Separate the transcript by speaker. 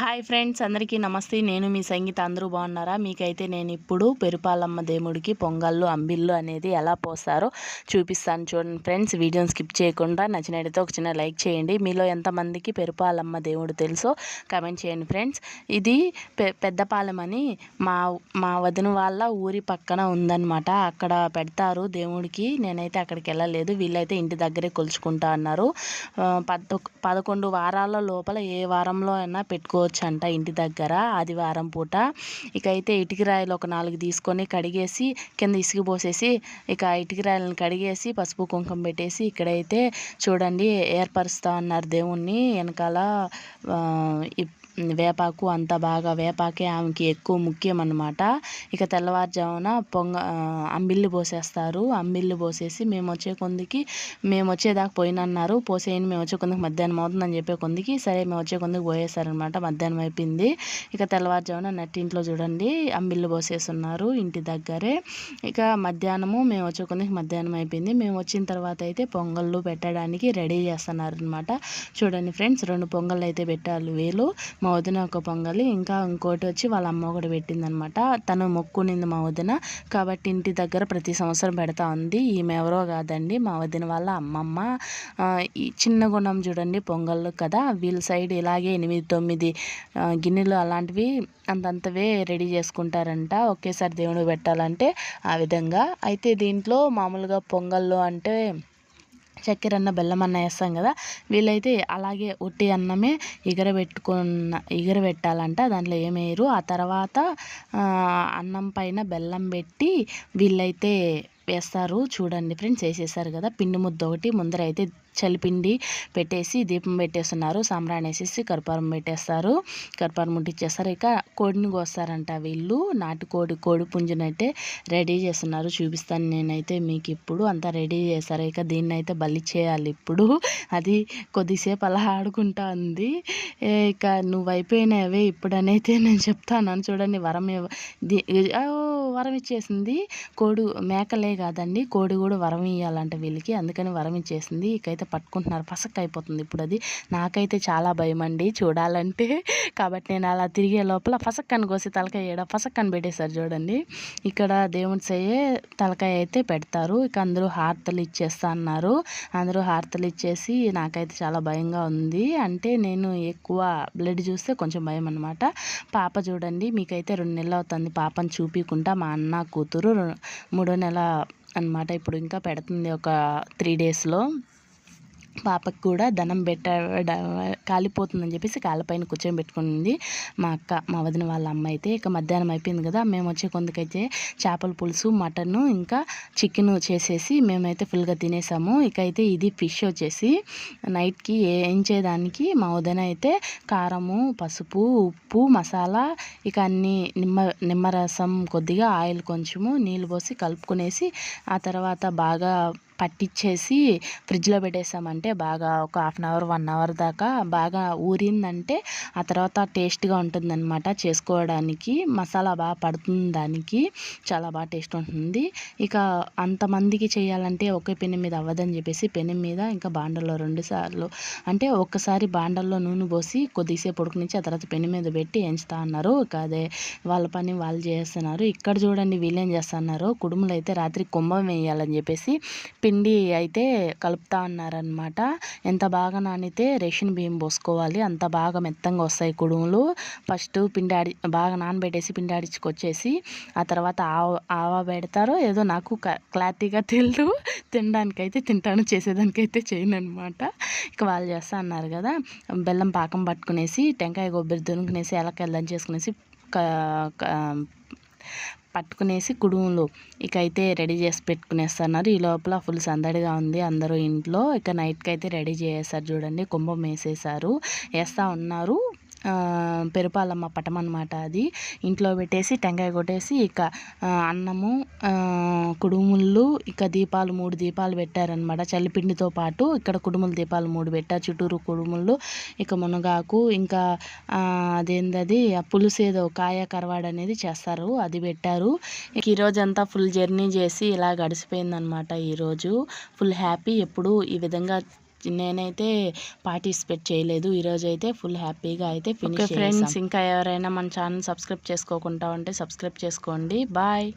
Speaker 1: Hi friends అందరికీ నమస్తే. నేను మీ సంగీత. అందరూ బాగున్నారా? మీకైతే నేను ఇప్పుడు పెరుపాలమ్మ దేవుడికి పొంగళ్ళు అంబిళ్ళు అనేది ఎలా పోస్తారో చూపిస్తాను చూడండి ఫ్రెండ్స్. వీడియోని స్కిప్ చేయకుండా నచ్చినట్టయితే ఒక చిన్న లైక్ చేయండి. మీలో ఎంతమందికి పెరుపాలమ్మ దేవుడు తెలుసో కమెంట్ చేయండి ఫ్రెండ్స్. ఇది పె పెద్దపాలెం అని మా మా వదిన వాళ్ళ ఊరి పక్కన ఉందన్నమాట. అక్కడ పెడతారు దేవుడికి. నేనైతే అక్కడికి వెళ్ళలేదు. వీళ్ళైతే ఇంటి దగ్గరే కొలుచుకుంటా అన్నారు. పదకొండు వారాల లోపల ఏ వారంలో అయినా పెట్టుకో అంట ఇంటి దగ్గర ఆదివారం పూట. ఇక అయితే ఇటుకరాయలు ఒక నాలుగు తీసుకొని కడిగేసి కింద ఇసుక పోసేసి ఇక ఇటుకరాయలను కడిగేసి పసుపు కుంకుమ పెట్టేసి ఇక్కడైతే చూడండి ఏర్పరుస్తూ ఉన్నారు దేవుణ్ణి. వెనకాల వేపాకు అంత బాగా వేపాకే ఆమెకి ఎక్కువ ముఖ్యం అనమాట ఇక తెల్లవారుజామున పొంగ అంబిల్లి పోసేస్తారు. అంబిల్లి పోసేసి మేము వచ్చే కొందికి మేము వచ్చేదాకా పోయినన్నారు. పోసేయండి మేము వచ్చే కొందికి మధ్యాహ్నం అవుతుందని చెప్పే కొందికి సరే మేము వచ్చే కొందికి పోయేసారనమాట మధ్యాహ్నం అయిపోయింది. ఇక తెల్లవారుజామున నట్టింట్లో చూడండి అంబిల్లి పోసేస్తున్నారు ఇంటి దగ్గరే. ఇక మధ్యాహ్నము మేము వచ్చే కొందికి మధ్యాహ్నం అయిపోయింది. మేము వచ్చిన తర్వాత అయితే పొంగళ్ళు పెట్టడానికి రెడీ చేస్తున్నారు అనమాట చూడండి ఫ్రెండ్స్ రెండు పొంగళ్ళు అయితే పెట్టాలి వీళ్ళు మా వదిన ఒక పొంగలి ఇంకా ఇంకోటి వచ్చి వాళ్ళ అమ్మ ఒకటి పెట్టిందనమాట. తను మొక్కునింది మా వదిన. కాబట్టి ఇంటి దగ్గర ప్రతి సంవత్సరం పెడతా ఉంది. ఈమె ఎవరో కాదండి మా వదిన వాళ్ళ అమ్మమ్మ. ఈ చిన్న గుణం చూడండి పొంగళ్ళు కదా. వీళ్ళ సైడ్ ఇలాగే ఎనిమిది తొమ్మిది గిన్నెలు అలాంటివి అంతంతవే రెడీ చేసుకుంటారంట. ఒకేసారి దేవుడు పెట్టాలంటే ఆ విధంగా. అయితే దీంట్లో మామూలుగా పొంగళ్ళు అంటే చక్కెర అన్న బెల్లం అన్న వేస్తాం కదా వీళ్ళైతే అలాగే ఉట్టి అన్నమే ఎగరబెట్టుకున్న ఎగరబెట్టాలంట దాంట్లో ఏమేయరు ఆ తర్వాత అన్నం పైన బెల్లం పెట్టి వీళ్ళైతే వేస్తారు. చూడండి ఫ్రెండ్స్ వేసేసారు కదా. పిండి ముద్ద ఒకటి ముందర అయితే చలిపిండి పెట్టేసి దీపం పెట్టేస్తున్నారు. సాంబ్రాణి వేసేసి కర్పూరం పెట్టేస్తారు. కర్పూరం ముట్టించేస్తారు ఇక కోడిని కోస్తారంట వీళ్ళు. నాటుకోడి కోడి పుంజునైతే రెడీ చేస్తున్నారు. చూపిస్తాను నేనైతే మీకు ఇప్పుడు. అంతా రెడీ చేస్తారు ఇక దీన్ని అయితే బలి చేయాలి ఇప్పుడు. అది కొద్దిసేపు అలా ఆడుకుంటా ఉంది. ఇక నువ్వు అయిపోయినవే ఇప్పుడనైతే నేను చెప్తాను. చూడండి వరం వరం ఇచ్చేసింది. కోడి మేకలే కాదండి. కోడి కూడా వరం ఇవ్వాలంట వీళ్ళకి. అందుకని వరం ఇచ్చేసింది. ఇకైతే పట్టుకుంటున్నారు. పసక్ అయిపోతుంది ఇప్పుడు అది. నాకైతే చాలా భయం అండి చూడాలంటే. కాబట్టి నేను అలా తిరిగే లోపల ఫసక్కని కోసి తలకాయ ఏడ ఫసక్కని పెట్టేశారు చూడండి. ఇక్కడ దేవుడి సయ్యే తలకాయ అయితే పెడతారు. ఇక అందరూ హార్తలు ఇచ్చేస్తా అన్నారు. అందరూ హారతలు ఇచ్చేసి నాకైతే చాలా భయంగా ఉంది. అంటే నేను ఎక్కువ బ్లడ్ చూస్తే కొంచెం భయం అనమాట పాప చూడండి మీకైతే రెండు నెలలు అవుతుంది. పాపని చూపించుకుంటా మా అన్న కూతురు మూడో నెల అనమాట ఇప్పుడు ఇంకా పెడుతుంది ఒక త్రీ డేస్లో. పాపకు కూడా ధనం పెట్ట కాలిపోతుందని చెప్పేసి కాళ్ళపైన కూర్చొని పెట్టుకుంది మా అక్క మా వదిన వాళ్ళ అమ్మ అయితే. ఇక మధ్యాహ్నం అయిపోయింది కదా మేము వచ్చే కొందుకైతే చేపల పులుసు మటన్ ఇంకా చికెన్ చేసేసి మేమైతే ఫుల్గా తినేసాము. ఇక అయితే ఇది ఫిష్ వచ్చేసి నైట్కి వేయించేదానికి మా వదిన అయితే కారము పసుపు ఉప్పు మసాలా ఇక అన్ని నిమ్మ నిమ్మరసం కొద్దిగా ఆయిల్ కొంచెము నీళ్ళు పోసి కలుపుకునేసి ఆ తర్వాత బాగా పట్టించేసి ఫ్రిడ్జ్లో పెట్టేసామంటే బాగా ఒక half an hour one hour దాకా బాగా ఊరిందంటే ఆ తర్వాత టేస్ట్గా ఉంటుందన్నమాట చేసుకోవడానికి. మసాలా బాగా పడుతుంది దానికి. చాలా బాగా టేస్ట్ ఉంటుంది ఇక అంతమందికి చేయాలంటే ఒకే పెనం మీద అవ్వదని చెప్పేసి పెనం మీద ఇంకా బాండల్లో రెండు సార్లు అంటే ఒక్కసారి బాండల్లో నూనె పోసి కొద్దిసేపు ఉడకనిచ్చి ఆ తర్వాత పెనం మీద పెట్టి ఎంచుతా అన్నారు. అదే వాళ్ళ పని వాళ్ళు చేస్తున్నారు. ఇక్కడ చూడండి వీళ్ళేం చేస్తున్నారు. కుడుములు అయితే రాత్రి కుంభం వేయాలని చెప్పేసి పిండి అయితే కలుపుతా అన్నారనమాట ఎంత బాగా నానితే రేషన్ బియ్యం పోసుకోవాలి. అంత బాగా మెత్తంగా వస్తాయి కుడుములు. ఫస్ట్ పిండి ఆడి బాగా నానబెట్టేసి పిండి ఆడించుకొచ్చేసి ఆ తర్వాత ఆవ ఆవ పెడతారో ఏదో నాకు క్లారిటీగా తెలియదు తినడానికైతే తింటాను చేసేదానికైతే చేయను అనమాట ఇక వాళ్ళు చేస్తా అన్నారు కదా. బెల్లం పాకం పట్టుకునేసి టెంకాయ కొబ్బరి దునుకునేసి ఎలకెళ్ళని చేసుకునేసి పట్టుకునేసి కుడుములు ఇక అయితే రెడీ చేసి పెట్టుకునేస్తున్నారు. ఈ లోపల ఫుల్ సందడిగా ఉంది. అందరూ ఇంట్లో ఇక నైట్కి అయితే రెడీ చేసేసారు చూడండి. కుంభం వేసేసారు వేస్తూ ఉన్నారు. పెరుపాలమ్మ పటం అనమాట అది. ఇంట్లో పెట్టేసి టెంకాయ కొట్టేసి ఇక అన్నము కుడుములు ఇక దీపాలు మూడు దీపాలు పెట్టారనమాట చల్లిపిండితో పాటు ఇక్కడ కుడుముల దీపాలు మూడు పెట్టారు చుట్టూరు కుడుములు ఇక మునగాకు ఇంకా అదేందది పులుసు ఏదో కాయ కరవాడు అనేది చేస్తారు అది పెట్టారు. ఈరోజు అంతా ఫుల్ జర్నీ చేసి ఇలా గడిచిపోయిందనమాట ఈరోజు. ఫుల్ హ్యాపీ ఎప్పుడు ఈ విధంగా నేనైతే పార్టిసిపేట్ చేయలేదు. ఈరోజు అయితే ఫుల్ హ్యాపీగా అయితే ఫినిష్ ఫ్రెండ్స్ ఇంకా ఎవరైనా మన ఛానల్ సబ్స్క్రైబ్ చేసుకోకుండా ఉంటే సబ్స్క్రైబ్ చేసుకోండి. బాయ్.